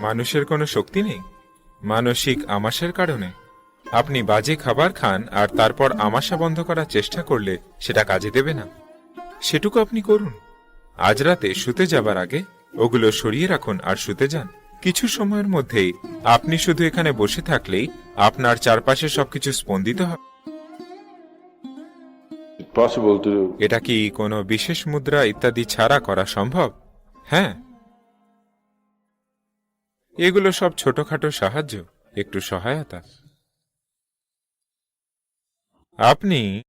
মানুষের কোনো শক্তি নেই? মানসিক আমাশার কারণে? আপনি বাজে খাবার খান আর তারপর আমাশা বন্ধ করার চেষ্টা করলে সেটা কাজে দেবে না। সেটুকু আপনি করুন। আজ রাতে শুতে যাবার আগে ওগুলো সরিয়ে রাখুন আর শুতে যান। কিছু সময়ের মধ্যেই আপনি শুধু এখানে বসে থাকলেই আপনার চারপাশে সবকিছু স্পন্দিত হবে. এটা কি কোনো বিশেষ মুদ্রা ইত্যাদি ছাড়া করা সম্ভব? হ্যাঁ এগুলো সব ছোটখাটো সাহায্য একটু সহায়তা। আপনি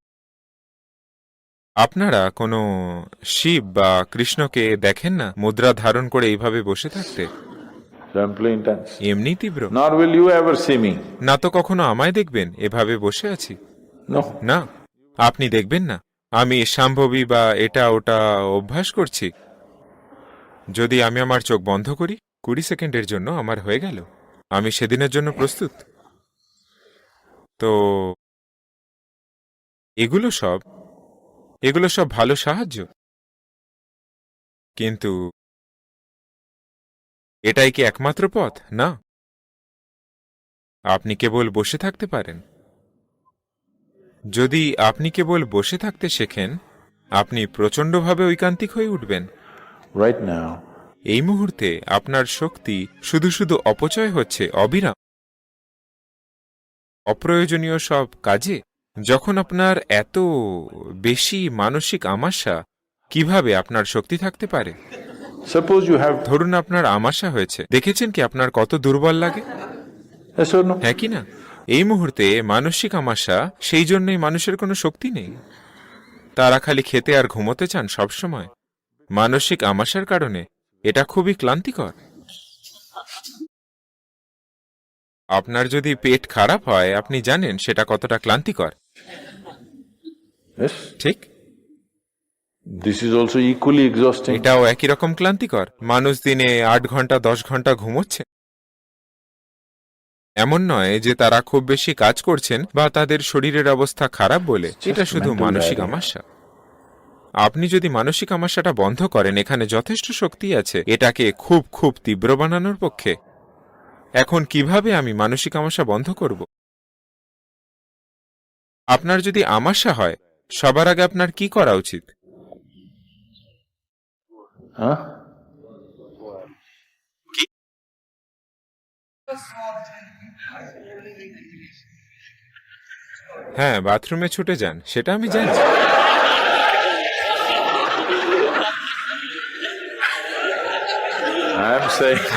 আপনারা কোনো শিব বা কৃষ্ণকে দেখেন না মুদ্রা ধারণ করে এইভাবে বসে থাকতে? এমনি তীব্র? Nor will you ever see me. না তো কখনো আমায় দেখবেন এভাবে বসে আছি? না। আপনি দেখবেন না আমি সম্ভবী বা এটা ওটা অভ্যাস করছি। যদি আমি আমার চোখ বন্ধ করি? কুড়ি সেকেন্ডের জন্য আমার হয়ে গেল। আমি সেদিনের জন্য প্রস্তুত। তো এগুলো সব এগুলো সব ভালো সাহায্য। কিন্তু এটাই কি একমাত্র পথ? না। আপনি কেবল বসে থাকতে পারেন। যদি আপনি কেবল বসে থাকতে শেখেন আপনি প্রচণ্ডভাবে ঐকান্তিক হয়ে উঠবেন। Right now, এই মুহূর্তে আপনার শক্তি শুধু শুধু অপচয় হচ্ছে অবিরাম। অপ্রয়োজনীয় সব কাজে যখন আপনার এত বেশি মানসিক আমাশা কীভাবে আপনার শক্তি থাকতে পারে? Suppose you have. ধরুন আপনার আমাশা হয়েছে দেখেছেন কি আপনার কত দুর্বল লাগে? হ্যাঁ কি না? এই মুহূর্তে মানসিক আমাশা সেই জন্যই মানুষের কোনো শক্তি নেই। তারা খালি খেতে আর ঘুমোতে চান সবসময়। মানসিক আমাশার কারণে এটা খুবই ক্লান্তিকর। আপনার যদি পেট খারাপ হয় আপনি জানেন সেটা কতটা ক্লান্তিকর. ঠিক? This is also equally exhausting. এটাও একই রকম ক্লান্তিকর। মানুষ দিনে আট ঘণ্টা দশ ঘণ্টা ঘুমোচ্ছে। এমন নয় যে তারা খুব বেশি কাজ করছেন বা তাদের শরীরের অবস্থা খারাপ বলে। এটা শুধু মানসিক. আমাশা আপনি যদি মানসিক আমাশাটা বন্ধ করেন এখানে যথেষ্ট শক্তি আছে। এটাকে খুব খুব তীব্র বানানোর পক্ষে। এখন কীভাবে আমি মানসিক আমাশা বন্ধ করব? আপনার যদি আমাশা হয় সবার আগে আপনার কি করা উচিত? হ্যাঁ বাথরুমে ছুটে যান সেটা আমি জানি।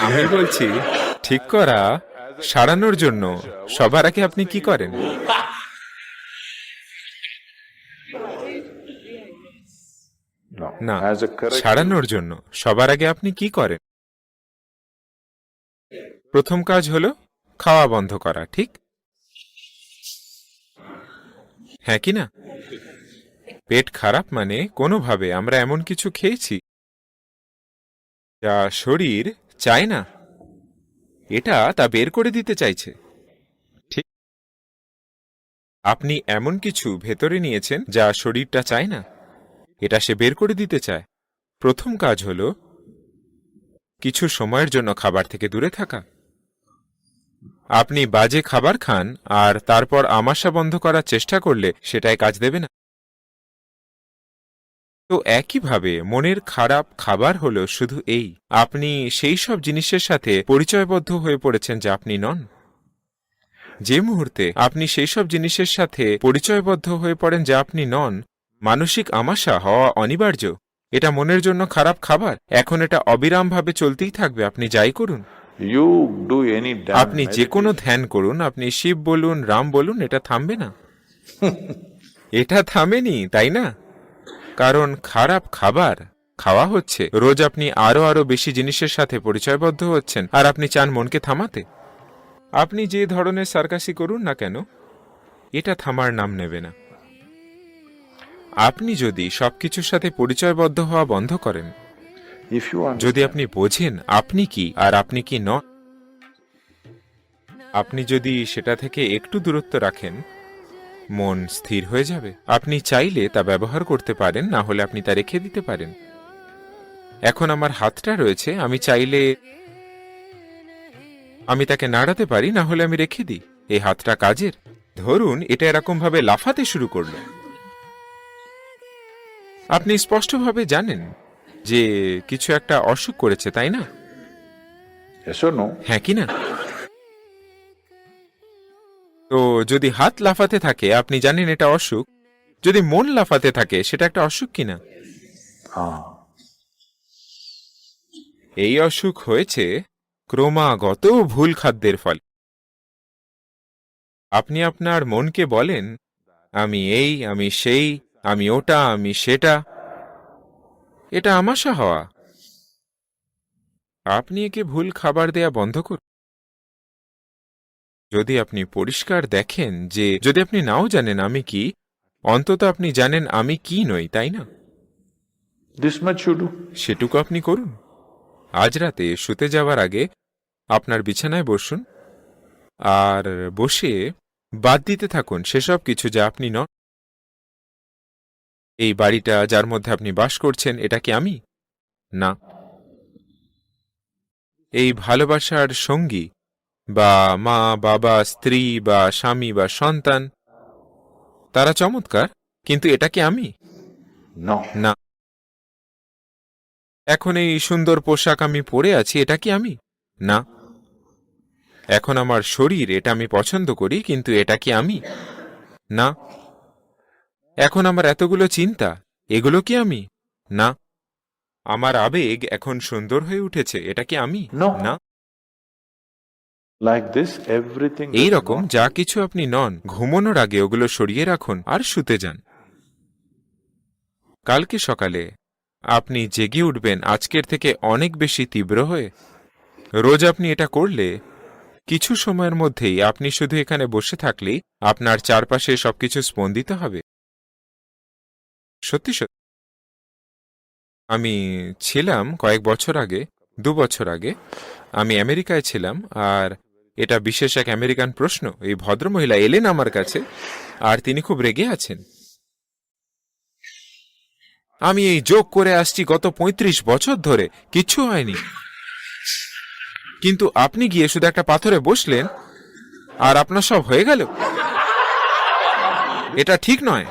আমি বলছি, ঠিক করা সারানোর জন্য সবার আগে আপনি কি করেন? না. সারানোর জন্য সবার আগে আপনি কি করেন? প্রথম কাজ হলো খাওয়া বন্ধ করা, ঠিক? হ্যাঁ কি না? পেট খারাপ মানে কোনোভাবে আমরা এমন কিছু খেয়েছি, যা শরীর চায় না। এটা তা বের করে দিতে চাইছে। ঠিক। আপনি এমন কিছু ভেতরে নিয়েছেন যা শরীরটা চায় না। এটা সে বের করে দিতে চায়। প্রথম কাজ হল কিছু সময়ের জন্য খাবার থেকে দূরে থাকা। আপনি বাজে খাবার খান আর তারপর আমাশা বন্ধ করার চেষ্টা করলে সেটাই কাজ দেবে না। তো একইভাবে মনের খারাপ খাবার হলো শুধু এই আপনি সেই সব জিনিসের সাথে পরিচয়বদ্ধ হয়ে পড়েছেন যা আপনি নন। যে মুহূর্তে আপনি সেই সব জিনিসের সাথে পরিচয়বদ্ধ হয়ে পড়েন যা আপনি নন মানসিক আমাশা হওয়া অনিবার্য। এটা মনের জন্য খারাপ খাবার। এখন এটা অবিরামভাবে চলতেই থাকবে। আপনি যাই করুন। আপনি যে কোনো ধ্যান করুন আপনি শিব বলুন রাম বলুন এটা থামবে না। এটা থামেনি তাই না? কারণ খারাপ খাবার খাওয়া হচ্ছে। রোজ আপনি আরও আরও বেশি জিনিসের সাথে পরিচয়বদ্ধ হচ্ছেন। আর আপনি চান মনকে থামাতে? আপনি যে ধরনের সার্কাসি করুন না কেন এটা থামার নাম নেবে না। আপনি যদি সবকিছুর সাথে পরিচয়বদ্ধ হওয়া বন্ধ করেন. যদি আপনি বোঝেন আপনি কি আর আপনি কি নন আপনি যদি সেটা থেকে একটু দূরত্ব রাখেন মন স্থির হয়ে যাবে। আপনি চাইলে তা ব্যবহার করতে পারেন না হলে আপনি তা রেখে দিতে পারেন। এখন আমার হাতটা রয়েছে আমি চাইলে আমি তাকে নাড়াতে পারি না হলে আমি রেখে দিই। এই হাতটা কাজের। ধরুন এটা এরকম ভাবে লাফাতে শুরু করল। আপনি স্পষ্টভাবে জানেন যে কিছু একটা অসুখ করেছে তাই না? হ্যাঁ কি না? তো যদি হাত লাফাতে থাকে আপনি জানেন এটা অসুখ। যদি মন লাফাতে থাকে সেটা একটা অসুখ কিনা? Ah. এই অসুখ হয়েছে ক্রমাগত ভুল খাদ্যের ফলে। আপনি আপনার মনকে বলেন আমি এই আমি সেই আমি ওটা আমি সেটা। এটা আমাশা হওয়া। আপনি একে ভুল খাবার দেয়া বন্ধ করুন। যদি আপনি পরিষ্কার দেখেন যে যদি আপনি নাও জানেন আমি কি অন্তত আপনি জানেন আমি কি নই তাই না. সেটুকু আপনি করুন। আজ রাতে শুতে যাওয়ার আগে আপনার বিছানায় বসুন। আর বসে বাদ দিতে থাকুন সেসব কিছু যা আপনি নন এই বাড়িটা যার মধ্যে আপনি বাস করছেন এটা কি আমি? না। এই ভালোবাসার সঙ্গী বা মা বাবা স্ত্রী বা স্বামী বা সন্তান তারা চমৎকার কিন্তু এটা কি আমি? না। এখন এই সুন্দর পোশাক আমি পরে আছি এটা কি আমি? না। এখন আমার শরীর এটা আমি পছন্দ করি কিন্তু এটা কি আমি? না। এখন আমার এতগুলো চিন্তা এগুলো কি আমি? না। আমার আবেগ এখন সুন্দর হয়ে উঠেছে এটা কি আমি? না. এই রকম যা কিছু আপনি নন ঘুমানোর আগে ওগুলো সরিয়ে রাখুন আর শুতে যান। কালকে সকালে আপনি জেগে উঠবেন আজকের থেকে অনেক বেশি তীব্র হয়ে। রোজ আপনি এটা করলে কিছু সময়ের মধ্যেই আপনি শুধু এখানে বসে থাকলেই আপনার চারপাশে সবকিছু স্পন্দিত হবে। সত্যি সত্যি আমি ছিলাম কয়েক বছর আগে দু বছর আগে আমি আমেরিকায় ছিলাম আর এটা বিশেষ এক আমেরিকান প্রশ্ন, এই ভদ্রমহিলা এলেন আমার কাছে আর তিনি খুব রেগে আছেন। আমি এই যোগ করে আসছি গত ৩৫ বছর ধরে, কিচ্ছু হয়নি। কিন্তু আপনি গিয়ে শুধু একটা পাথরে বসলেন আর আপনার সব হয়ে গেল। এটা ঠিক নয়।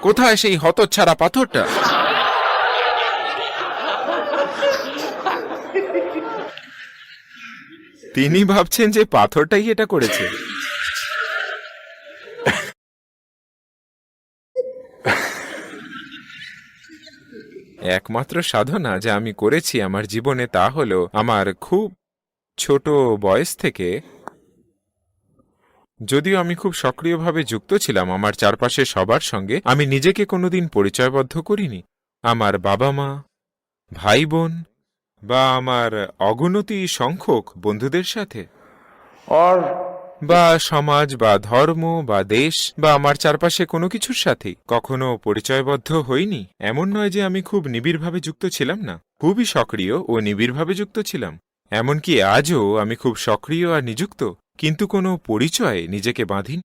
কোথায় সেই হতচ্ছাড়া পাথরটা? তিনি ভাবছেন যে পাথরটাই এটা করেছে। একমাত্র সাধনা যা আমি করেছি আমার জীবনে তা হলো আমার খুব ছোট বয়স থেকে যদিও আমি খুব সক্রিয়ভাবে যুক্ত ছিলাম আমার চারপাশে সবার সঙ্গে, আমি নিজেকে কোনোদিন পরিচয়বদ্ধ করিনি। আমার বাবা মা, ভাই বোন বা আমার অগণতি সংখ্যক বন্ধুদের সাথে? Or বা সমাজ বা ধর্ম বা দেশ বা আমার চারপাশে কোনো কিছুর সাথে কখনো পরিচয়বদ্ধ হইনি? এমন নয় যে আমি খুব নিবিড়ভাবে যুক্ত ছিলাম না। খুবই সক্রিয় ও নিবিড়ভাবে যুক্ত ছিলাম। এমনকি আজও আমি খুব সক্রিয় আর নিযুক্ত কিন্তু কোনো পরিচয়ে নিজেকে বাঁধিন।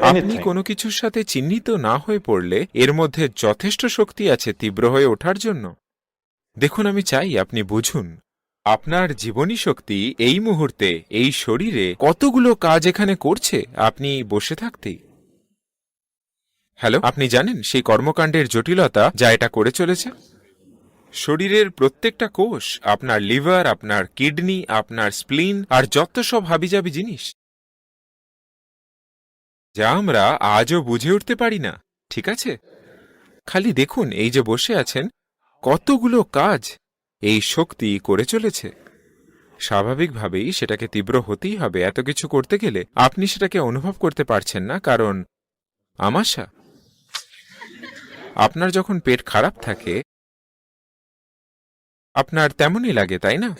আপনি কোনো কিছুর সাথে চিহ্নিত না হয়ে পড়লে এর মধ্যে যথেষ্ট শক্তি আছে তীব্র হয়ে ওঠার জন্য। দেখুন আমি চাই আপনি বুঝুন আপনার জীবনী শক্তি এই মুহূর্তে এই শরীরে কতগুলো কাজ এখানে করছে? আপনি বসে থাকতেই হ্যালো আপনি জানেন সেই কর্মকাণ্ডের জটিলতা যা এটা করে চলেছে? শরীরের প্রত্যেকটা কোষ আপনার লিভার আপনার কিডনি আপনার স্প্লিন আর যত সব হাবিজাবি জিনিস যা আমরা আজও বুঝে উঠতে পারি না, ঠিক আছে? খালি দেখুন এই যে বসে আছেন, কতগুলো কাজ এই শক্তি করে চলেছে। স্বাভাবিকভাবেই সেটাকে তীব্র হতেই হবে, এত কিছু করতে গেলে আপনি সেটাকে অনুভব করতে পারছেন না, কারণ আমাশা, আপনার যখন পেট খারাপ থাকে, আপনার তেমনই লাগে, তাই না?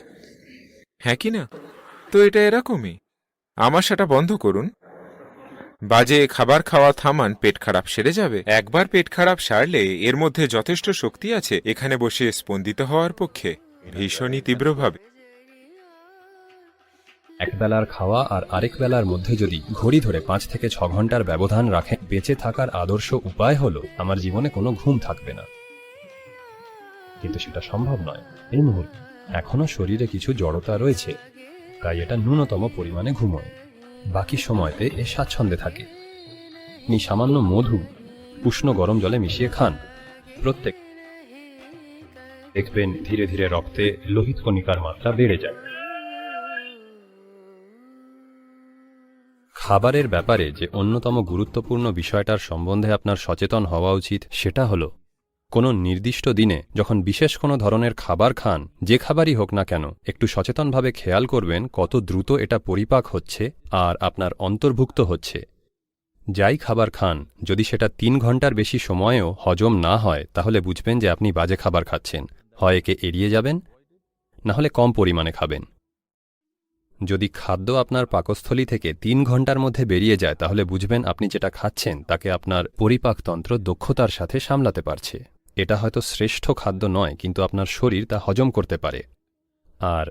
হ্যাঁ কি না? তো এটা এরকমই। আমাশাটা বন্ধ করুন। বাজে খাবার খাওয়া থামান পেট খারাপ সেরে যাবে। একবার পেট খারাপ সারলে এর মধ্যে যথেষ্ট শক্তি আছে, এখানে বসে স্পন্দিত হওয়ার পক্ষে। ভীষণই তীব্রভাবে। এক বেলার খাওয়া আর আরেক বেলার মধ্যে যদি ঘড়ি ধরে পাঁচ থেকে ছ ঘণ্টার ব্যবধান রাখেন, বেঁচে থাকার আদর্শ উপায় হলো, আমার জীবনে কোনো ঘুম থাকবে না। কিন্তু সেটা সম্ভব নয়। এই মুহূর্তে এখনও শরীরে কিছু জড়তা রয়েছে, তাই এটা ন্যূনতম পরিমাণে ঘুমোয়। বাকি সময়তে এ স্বাচ্ছন্দ্যে থাকে। আপনি সামান্য মধু, উষ্ণ গরম জলে মিশিয়ে খান। প্রত্যেক দেখবেন ধীরে ধীরে রক্তে লোহিত কণিকার মাত্রা বেড়ে যায়। খাবারের ব্যাপারে যে অন্যতম গুরুত্বপূর্ণ বিষয়টার সম্বন্ধে আপনার সচেতন হওয়া উচিত, সেটা হলো কোনো নির্দিষ্ট দিনে যখন বিশেষ কোনো ধরনের খাবার খান, যে খাবারই হোক না কেন, একটু সচেতনভাবে খেয়াল করবেন কত দ্রুত এটা পরিপাক হচ্ছে আর আপনার অন্তর্ভুক্ত হচ্ছে। যাই খাবার খান, যদি সেটা তিন ঘণ্টার বেশি সময়েও হজম না হয়, তাহলে বুঝবেন যে আপনি বাজে খাবার খাচ্ছেন। হয় একে এড়িয়ে যাবেন, না হলে কম পরিমাণে খাবেন। যদি খাদ্য আপনার পাকস্থলী থেকে তিন ঘণ্টার মধ্যে বেরিয়ে যায়, তাহলে বুঝবেন আপনি যেটা খাচ্ছেন, তাকে আপনার পরিপাকতন্ত্র দক্ষতার সাথে সামলাতে পারছে। এটা হয়তো শ্রেষ্ঠ খাদ্য নয়, কিন্তু আপনার শরীর তা হজম করতে পারে। আর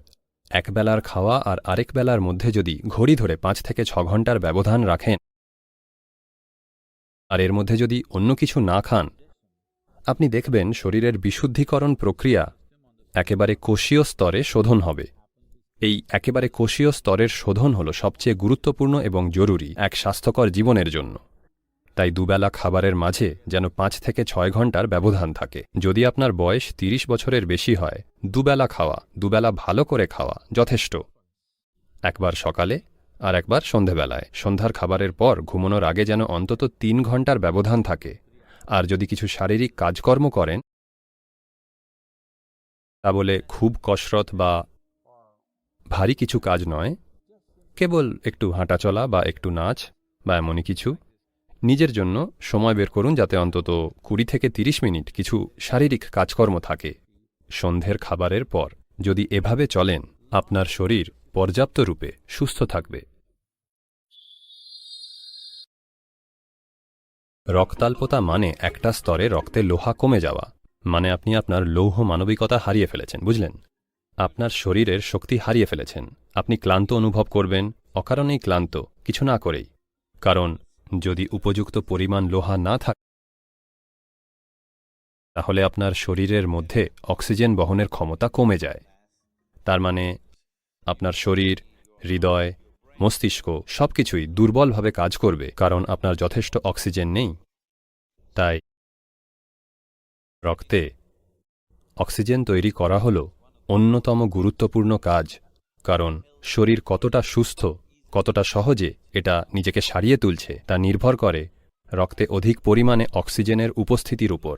একবেলার খাওয়া আর আরেক বেলার মধ্যে যদি ঘড়ি ধরে পাঁচ থেকে ছ ঘণ্টার ব্যবধান রাখেন আর এর মধ্যে যদি অন্য কিছু না খান, আপনি দেখবেন শরীরের বিশুদ্ধিকরণ প্রক্রিয়া একেবারে কোষীয় স্তরে শোধন হবে। এই একেবারে কোষীয় স্তরের শোধন হল সবচেয়ে গুরুত্বপূর্ণ এবং জরুরি এক স্বাস্থ্যকর জীবনের জন্য। তাই দুবেলা খাবারের মাঝে যেন পাঁচ থেকে ছয় ঘণ্টার ব্যবধান থাকে। যদি আপনার বয়স তিরিশ বছরের বেশি হয়, দুবেলা খাওয়া, দুবেলা ভালো করে খাওয়া যথেষ্ট। একবার সকালে আর একবার সন্ধেবেলায়। সন্ধ্যার খাবারের পর ঘুমানোর আগে যেন অন্তত তিন ঘণ্টার ব্যবধান থাকে। আর যদি কিছু শারীরিক কাজকর্ম করেন, তা বলে খুব কসরত বা ভারী কিছু কাজ নয়। কেবল একটু হাঁটাচলা বা একটু নাচ বা এমনই কিছু। নিজের জন্য সময় বের করুন যাতে অন্তত কুড়ি থেকে তিরিশ মিনিট কিছু শারীরিক কাজকর্ম থাকে। সন্ধ্যের খাবারের পর যদি এভাবে চলেন, আপনার শরীর পর্যাপ্ত রূপে সুস্থ থাকবে। রক্তাল্পতা মানে একটা স্তরে রক্তে লোহা কমে যাওয়া মানে আপনি আপনার লৌহ মানবিকতা হারিয়ে ফেলেছেন, বুঝলেন? আপনার শরীরের শক্তি হারিয়ে ফেলেছেন। আপনি ক্লান্ত অনুভব করবেন, অকারণেই ক্লান্ত, কিছু না করেই। কারণ যদি উপযুক্ত পরিমাণ লোহা না থাকে, তাহলে আপনার শরীরের মধ্যে অক্সিজেন বহনের ক্ষমতা কমে যায়। তার মানে আপনার শরীর, হৃদয়, মস্তিষ্ক সবকিছুই দুর্বলভাবে কাজ করবে, কারণ আপনার যথেষ্ট অক্সিজেন নেই। তাই রক্তে অক্সিজেন তৈরি করা হল অন্যতম গুরুত্বপূর্ণ কাজ, কারণ শরীর কতটা সুস্থ কতটা সহজে এটা নিজেকে সারিয়ে তুলছে তা নির্ভর করে রক্তে অধিক পরিমাণে অক্সিজেনের উপস্থিতির উপর।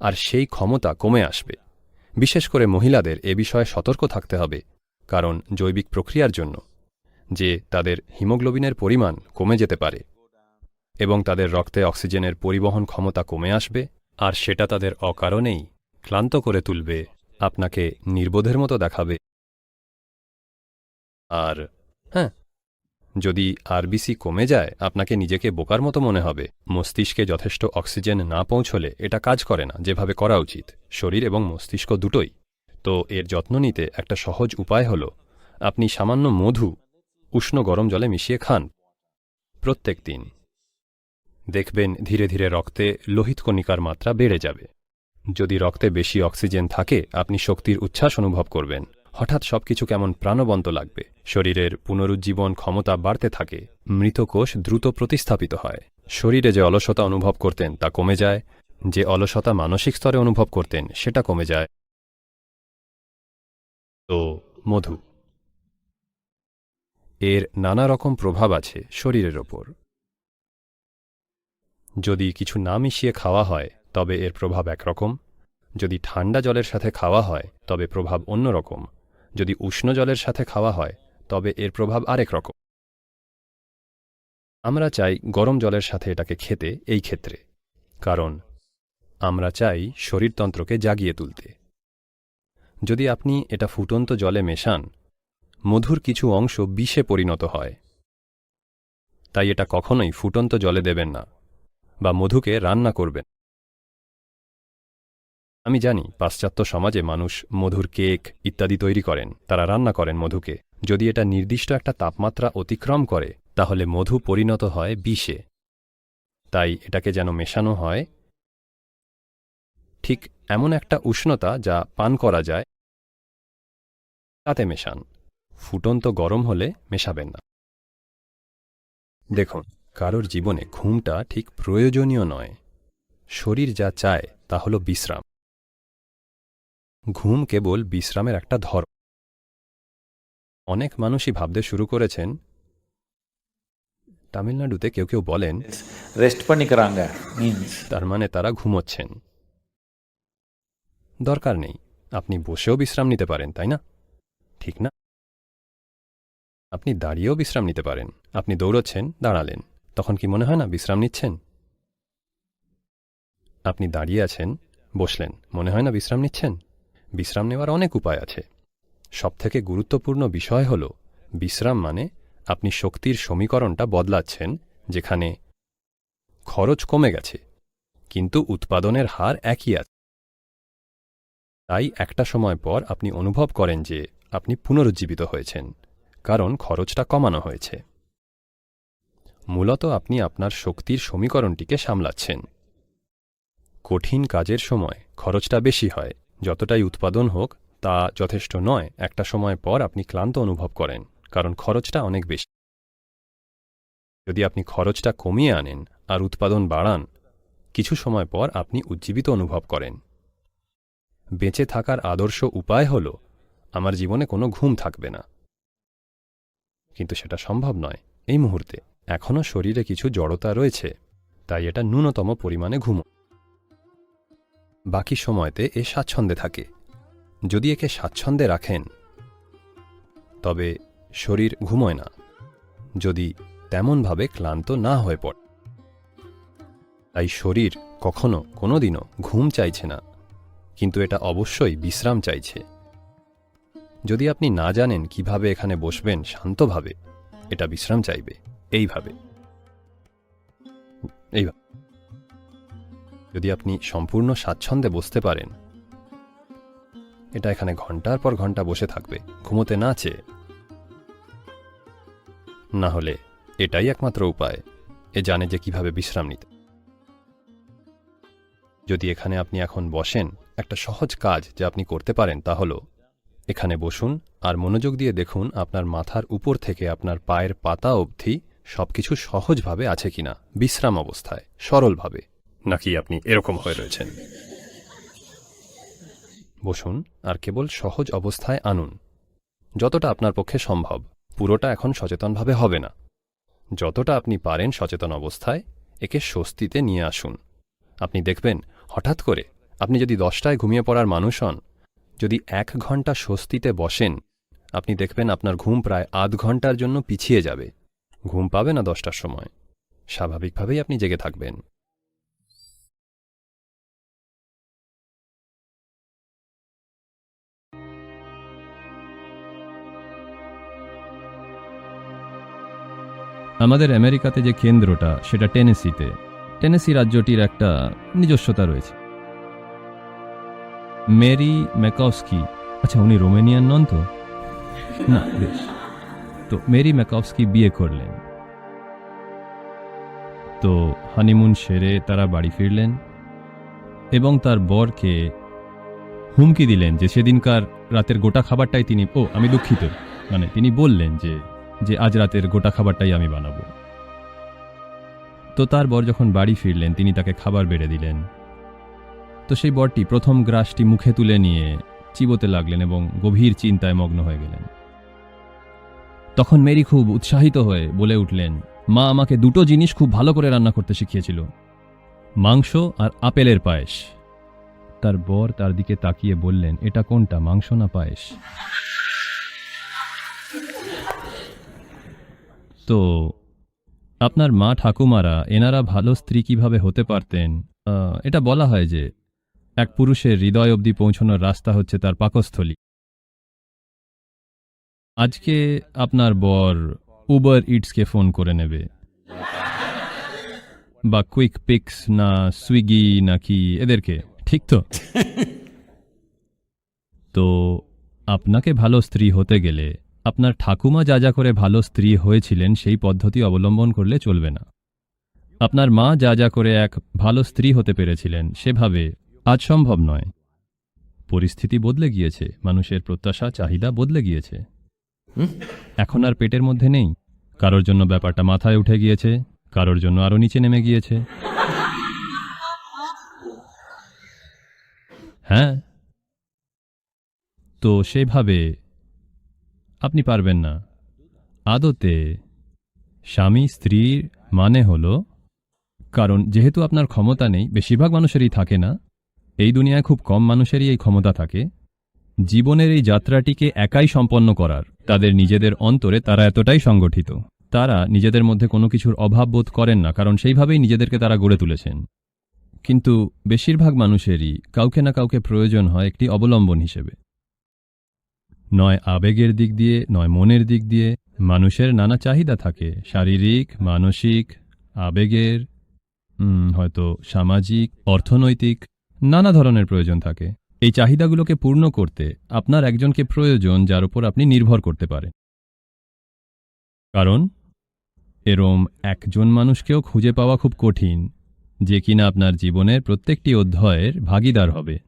আর সেই ক্ষমতা কমে আসবে। বিশেষ করে মহিলাদের এ বিষয়ে সতর্ক থাকতে হবে, কারণ জৈবিক প্রক্রিয়ার জন্য, যে তাদের হিমোগ্লোবিনের পরিমাণ কমে যেতে পারে এবং তাদের রক্তে অক্সিজেনের পরিবহন ক্ষমতা কমে আসবে, আর সেটা তাদের অকারণেই ক্লান্ত করে তুলবে, আপনাকে নির্বোধের মতো দেখাবে। আর হ্যাঁ যদি আরবিসি কমে যায়, আপনাকে নিজেকে বোকার মতো মনে হবে। মস্তিষ্কে যথেষ্ট অক্সিজেন না পৌঁছলে এটা কাজ করে না, যেভাবে করা উচিত। শরীর এবং মস্তিষ্ক দুটোই। তো এর যত্ন নিতে একটা সহজ উপায় হল, আপনি সামান্য মধু, উষ্ণ গরম জলে মিশিয়ে খান। প্রত্যেক দিন। দেখবেন ধীরে ধীরে রক্তে লোহিত কণিকার মাত্রা বেড়ে যাবে। যদি রক্তে বেশি অক্সিজেন থাকে, আপনি শক্তির উচ্ছ্বাস অনুভব করবেন। হঠাৎ সবকিছু কেমন প্রাণবন্ত লাগবে। শরীরের পুনরুজ্জীবন ক্ষমতা বাড়তে থাকে মৃত কোষ দ্রুত প্রতিস্থাপিত হয়। শরীরে যে অলসতা অনুভব করতেন তা কমে যায়, যে অলসতা মানসিক স্তরে অনুভব করতেন সেটা কমে যায়। তো, মধু। এর নানা রকম প্রভাব আছে শরীরের ওপর। যদি কিছু না মিশিয়ে খাওয়া হয়, তবে এর প্রভাব একরকম। যদি ঠান্ডা জলের সাথে খাওয়া হয়, তবে প্রভাব অন্যরকম। যদি উষ্ণ জলের সাথে খাওয়া হয়, তবে এর প্রভাব আরেক রকম। আমরা চাই গরম জলের সাথে এটাকে খেতে এই ক্ষেত্রে, কারণ আমরা চাই শরীরতন্ত্রকে জাগিয়ে তুলতে। যদি আপনি এটা ফুটন্ত জলে মেশান, মধুর কিছু অংশ বিষে পরিণত হয়। তাই এটা কখনোই ফুটন্ত জলে দেবেন না, বা মধুকে রান্না করবেন আমি জানি পাশ্চাত্য সমাজে মানুষ মধুর কেক ইত্যাদি তৈরি করেন, তারা রান্না করেন মধুকে। যদি এটা নির্দিষ্ট একটা তাপমাত্রা অতিক্রম করে, তাহলে মধু পরিণত হয় বিষে। তাই এটাকে যেন মেশানো হয়। ঠিক এমন একটা উষ্ণতা যা পান করা যায়। তাতে মেশান। ফুটন্ত গরম হলে মেশাবেন না। দেখুন, কারোর জীবনে ঘুমটা ঠিক প্রয়োজনীয় নয়। শরীর যা চায় তা হল বিশ্রাম। ঘুম কেবল বিশ্রামের একটা ধর। অনেক মানুষই ভাবতে শুরু করেছেন তামিলনাড়ুতে কেউ কেউ বলেন তার মানে তারা ঘুমোচ্ছেন। দরকার নেই আপনি বসেও বিশ্রাম নিতে পারেন তাই না? ঠিক না? আপনি দাঁড়িয়েও বিশ্রাম নিতে পারেন আপনি দৌড়চ্ছেন দাঁড়ালেন তখন কি মনে হয় না বিশ্রাম নিচ্ছেন? আপনি দাঁড়িয়ে আছেন বসলেন মনে হয় না বিশ্রাম নিচ্ছেন? বিশ্রাম নেওয়ার অনেক উপায় আছে। সবথেকে গুরুত্বপূর্ণ বিষয় হল, বিশ্রাম মানে আপনি শক্তির সমীকরণটা বদলাচ্ছেন, যেখানে খরচ কমে গেছে, কিন্তু উৎপাদনের হার একই আছে। তাই একটা সময় পর আপনি অনুভব করেন যে আপনি পুনরুজ্জীবিত হয়েছেন, কারণ খরচটা কমানো হয়েছে। মূলত আপনি আপনার শক্তির সমীকরণটিকে সামলাচ্ছেন। কঠিন কাজের সময় খরচটা বেশি হয় যতটাই উৎপাদন হোক, তা যথেষ্ট নয়। একটা সময় পর আপনি ক্লান্ত অনুভব করেন, কারণ খরচটা অনেক বেশি। যদি আপনি খরচটা কমিয়ে আনেন আর উৎপাদন বাড়ান, কিছু সময় পর আপনি উজ্জীবিত অনুভব করেন। বেঁচে থাকার আদর্শ উপায় হল, আমার জীবনে কোনো ঘুম থাকবে না। কিন্তু সেটা সম্ভব নয় এই মুহূর্তে। এখনও শরীরে কিছু জড়তা রয়েছে, তাই এটা ন্যূনতম পরিমাণে ঘুমো। বাকি সময়তে এ স্বাচ্ছন্দ্যে থাকে। যদি একে স্বাচ্ছন্দ্যে রাখেন, তবে শরীর ঘুমোয় না, যদি তেমনভাবে ক্লান্ত না হয়ে পড়ে। তাই শরীর কখনো কোনোদিনও ঘুম চাইছে না, কিন্তু এটা অবশ্যই বিশ্রাম চাইছে। যদি আপনি না জানেন কীভাবে এখানে বসবেন শান্তভাবে, এটা বিশ্রাম চাইবে, এইভাবে। এইভাবে। যদি আপনি সম্পূর্ণ স্বাচ্ছন্দ্যে বসতে পারেন। এটা এখানে ঘণ্টার পর ঘণ্টা বসে থাকবে, ঘুমোতে না চেয়ে। না হলে এটাই একমাত্র উপায়, এ জানে যে কীভাবে বিশ্রাম নিতে। যদি এখানে আপনি এখন বসেন, একটা সহজ কাজ যা আপনি করতে পারেন তা হল, এখানে বসুন আর মনোযোগ দিয়ে দেখুন আপনার মাথার উপর থেকে আপনার পায়ের পাতা অবধি সবকিছু সহজভাবে আছে কিনা, বিশ্রাম অবস্থায়, সরলভাবে। নাকি আপনি এরকম হয়ে রয়েছেন? বসুন, আর কেবল সহজ অবস্থায় আনুন। যতটা আপনার পক্ষে সম্ভব, পুরোটা এখন সচেতনভাবে হবে না। যতটা আপনি পারেন সচেতন অবস্থায়, একে স্বস্তিতে নিয়ে আসুন। আপনি দেখবেন, হঠাৎ করে আপনি যদি দশটায় ঘুমিয়ে পড়ার মানুষ হন, যদি এক ঘণ্টা স্বস্তিতে বসেন, আপনি দেখবেন আপনার ঘুম প্রায় আধ ঘণ্টার জন্য পিছিয়ে যাবে। ঘুম পাবে না দশটার সময়। স্বাভাবিকভাবেই আপনি জেগে থাকবেন। আমাদের আমেরিকাতে যে কেন্দ্রটা, সেটা টেনেসিতে। টেনেসি রাজ্যটির একটা নিজস্বতা রয়েছে। মেরি ম্যাকস্কি আচ্ছা উনি রোমেনিয়ান নন তো? না তো মেরি ম্যাকস্কি বিয়ে করলেন। তো হানিমুন সেরে তারা বাড়ি ফিরলেন এবং তার বরকে হুমকি দিলেন যে সেদিনকার রাতের গোটা খাবারটাই তিনি, ও, আমি দুঃখিত। মানে তিনি বললেন যে যে আজ রাতের গোটা খাবারটাই আমি বানাবো। তো তার বর যখন বাড়ি ফিরলেন, তিনি তাকে খাবার বেড়ে দিলেন। তো সেই বরটি প্রথম গ্রাসটি মুখে তুলে নিয়ে চিবোতে লাগলেন এবং গভীর চিন্তায় মগ্ন হয়ে গেলেন। তখন মেরি খুব উৎসাহিত হয়ে বলে উঠলেন, মা আমাকে দুটো জিনিস খুব ভালো করে রান্না করতে শিখিয়েছিল, মাংস আর আপেলের পায়েস। তার বর তার দিকে তাকিয়ে বললেন, এটা কোনটা, মাংস না পায়েস? তো আপনার মা ঠাকুমারা এনারা ভালো স্ত্রী কীভাবে হতে পারতেন? এটা বলা হয় যে এক পুরুষের হৃদয় অবধি পৌঁছানোর রাস্তা হচ্ছে তার পাকস্থলী। আজকে আপনার বর উবার ইটসকে ফোন করে নেবে। বা কুইক পিক্স না সুইগি নাকি এদেরকে ঠিক তো? তো আপনাকে ভালো স্ত্রী হতে গেলে আপনার ঠাকুমা যা যা করে ভালো স্ত্রী হয়েছিলেন সেই পদ্ধতি অবলম্বন করলে চলবে না। আপনার মা যা যা করে এক ভালো স্ত্রী হতে পেরেছিলেন সেভাবে আজ সম্ভব নয়। পরিস্থিতি বদলে গিয়েছে মানুষের প্রত্যাশা চাহিদা বদলে গিয়েছে। এখন আর পেটের মধ্যে নেই। কারোর জন্য ব্যাপারটা মাথায় উঠে গিয়েছে কারোর জন্য আরও নিচে নেমে গিয়েছে। হ্যাঁ। তো সেভাবে আপনি পারবেন না। আদতে স্বামী স্ত্রীর মানে হল, কারণ যেহেতু আপনার ক্ষমতা নেই, বেশিরভাগ মানুষেরই থাকে না, এই দুনিয়ায় খুব কম মানুষেরই এই ক্ষমতা থাকে। জীবনের এই যাত্রাটিকে একাই সম্পন্ন করার, তাদের নিজেদের অন্তরে তারা এতটাই সংগঠিত। তারা নিজেদের মধ্যে কোনো কিছুর অভাব বোধ করেন না, কারণ সেইভাবেই নিজেদেরকে তারা গড়ে তুলেছেন। কিন্তু বেশিরভাগ মানুষেরই কাউকে না কাউকে প্রয়োজন হয় একটি অবলম্বন হিসেবে। নয় আবেগের দিক দিয়ে, নয় মনের দিক দিয়ে, মানুষের নানা চাহিদা থাকে, শারীরিক, মানসিক, আবেগের হয়তো সামাজিক, অর্থনৈতিক, নানা ধরনের প্রয়োজন থাকে। এই চাহিদাগুলোকে পূর্ণ করতে আপনার একজনকে প্রয়োজন যার উপর আপনি নির্ভর করতে পারেন। কারণ, এরম একজন মানুষকেও খুঁজে পাওয়া খুব কঠিন, যে কিনা আপনার জীবনের প্রত্যেকটি অধ্যায়ের ভাগিদার হবে।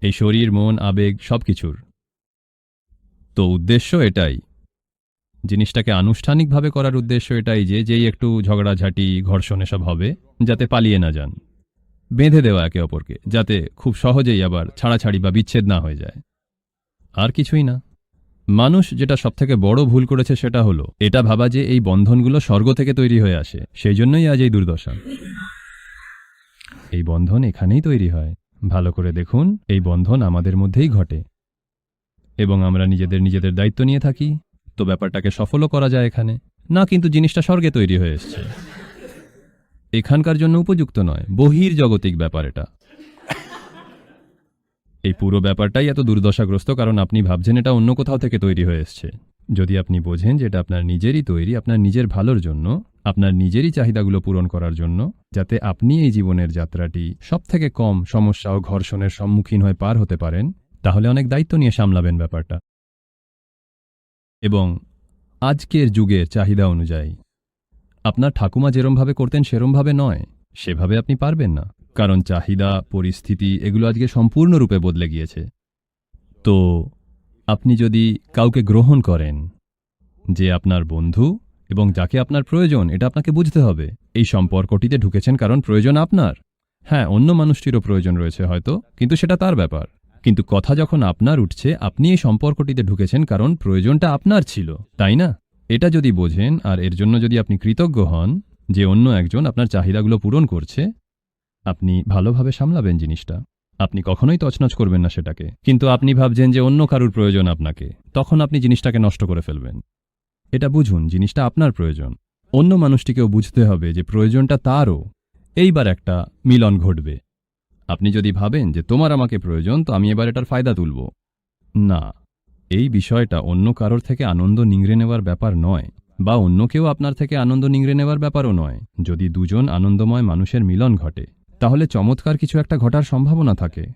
এই শরীর, মন, আবেগ সবকিছুর। তো উদ্দেশ্য এটাই। জিনিসটাকে আনুষ্ঠানিকভাবে করার উদ্দেশ্য এটাই যে, যেই একটু ঝগড়াঝাঁটি, ঘর্ষণ এসব হবে, যাতে পালিয়ে না যান। বেঁধে দেওয়া একে অপরকে, যাতে খুব সহজেই আবার ছাড়াছাড়ি বা বিচ্ছেদ না হয়ে যায়। আর কিছুই না। মানুষ যেটা সবথেকে বড় ভুল করেছে সেটা হলো, এটা ভাবা যে এই বন্ধনগুলো স্বর্গ থেকে তৈরি হয়ে আসে সেই জন্যই আজ এই দুর্দশা। এই বন্ধন এখানেই তৈরি হয়। ভালো করে দেখুন, এই বন্ধন আমাদের মধ্যেই ঘটে। এবং আমরা নিজেদের নিজেদের দায়িত্ব নিয়ে থাকি। তো ব্যাপারটাকে সফলও করা যায় এখানে। না, কিন্তু জিনিসটা স্বর্গে তৈরি হয়ে এসছে। এখানকার জন্য উপযুক্ত নয়, বহির জগতিক ব্যাপার এটা। এই পুরো ব্যাপারটাই এত দুর্দশাগ্রস্ত কারণ আপনি ভাবছেন এটা অন্য কোথাও থেকে তৈরি হয়ে এসছে। যদি আপনি বোঝেন যে এটা আপনার নিজেরই তৈরি, আপনার নিজের ভালোর জন্য, আপনার নিজেরই চাহিদাগুলো পূরণ করার জন্য, যাতে আপনি এই জীবনের যাত্রাটি সবথেকে কম সমস্যা ও ঘর্ষণের সম্মুখীন হয়ে পার হতে পারেন তাহলে অনেক দায়িত্ব নিয়ে সামলাবেন ব্যাপারটা। এবং আজকের যুগের চাহিদা অনুযায়ী, আপনার ঠাকুমা যেরমভাবে করতেন সেরমভাবে নয়, সেভাবে আপনি পারবেন না। কারণ চাহিদা, পরিস্থিতি এগুলো আজকে সম্পূর্ণরূপে বদলে গিয়েছে। তো আপনি যদি কাউকে গ্রহণ করেন, যে আপনার বন্ধু এবং যাকে আপনার প্রয়োজন, এটা আপনাকে বুঝতে হবে, এই সম্পর্কটিতে ঢুকেছেন কারণ প্রয়োজন আপনার। হ্যাঁ অন্য মানুষটিরও প্রয়োজন রয়েছে হয়তো, কিন্তু সেটা তার ব্যাপার। কিন্তু কথা যখন আপনার উঠছে, আপনি এই সম্পর্কটিতে ঢুকেছেন কারণ প্রয়োজনটা আপনার ছিল, তাই না? এটা যদি বোঝেন আর এর জন্য যদি আপনি কৃতজ্ঞ হন যে অন্য একজন আপনার চাহিদাগুলো পূরণ করছে, আপনি ভালোভাবে সামলাবেন জিনিসটা। আপনি কখনোই তছনছ করবেন না সেটাকে। কিন্তু আপনি ভাবছেন যে অন্য কারুর প্রয়োজন আপনাকে, তখন আপনি জিনিসটাকে নষ্ট করে ফেলবেন। এটা বুঝুন, জিনিসটা আপনার প্রয়োজন। অন্য মানুষটিকেও বুঝতে হবে যে প্রয়োজনটা তারও। এইবার একটা মিলন ঘটবে। আপনি যদি ভাবেন যে তোমার আমাকে প্রয়োজন, তো আমি এবার এটার ফায়দা তুলব। না, এই বিষয়টা অন্য কারোর থেকে আনন্দ নিংড়ে নেওয়ার ব্যাপার নয়, বা অন্য কেউ আপনার থেকে আনন্দ নিংড়ে নেওয়ার ব্যাপারও নয়। যদি দুজন আনন্দময় মানুষের মিলন ঘটে, তাহলে চমৎকার কিছু একটা ঘটার সম্ভাবনা থাকে।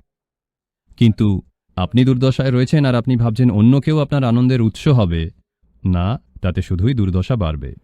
কিন্তু আপনি দুর্দশায় রয়েছেন আর আপনি ভাবছেন অন্য কেউ আপনার আনন্দের উৎস হবে। না, তাতে শুধুই দুর্দশা বাড়বে।